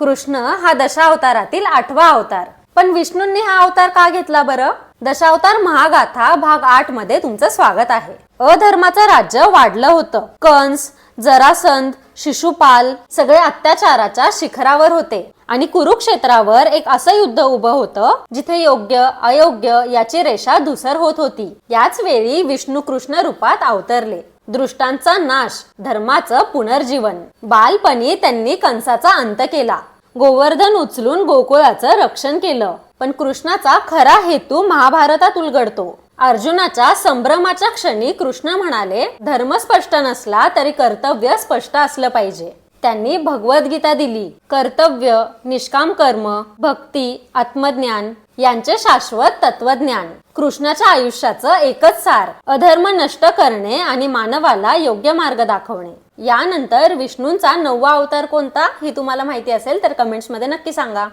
कृष्ण हा दशावतारातील आठवा अवतार. पण विष्णूंनी हा अवतार का घेतला बरं? दशावतार महागाथा भाग आठमध्ये तुमचं स्वागत आहे. अधर्माचं राज्य वाढलं होतं. कंस जरासंध शिशुपाल सगळे अत्याचाराच्या शिखरावर होते. आणि कुरुक्षेत्रावर एक असं युद्ध उभं होतं जिथे योग्य अयोग्य याची रेषा धुसर होत होती. याच वेळी विष्णू कृष्ण रूपात अवतरले. दृष्टांचा नाश धर्माचं पुनर्जीवन. बालपणी त्यांनी कंसाचा अंत केला. गोवर्धन उचलून गोकुळाचं रक्षण केलं. पण कृष्णाचा खरा हेतू महाभारतात उलगडतो. अर्जुनाच्या संभ्रमाच्या क्षणी कृष्ण म्हणाले धर्म स्पष्ट नसला तरी कर्तव्य स्पष्ट असलं पाहिजे. त्यांनी भगवद्गीता दिली. कर्तव्य निष्काम कर्म भक्ती आत्मज्ञान यांचे शाश्वत तत्वज्ञान. कृष्णाच्या आयुष्याचं एकच सार अधर्म नष्ट करणे आणि मानवाला योग्य मार्ग दाखवणे. यानंतर विष्णूंचा नववा अवतार कोणता हे तुम्हाला माहिती असेल तर कमेंट्समध्ये नक्की सांगा.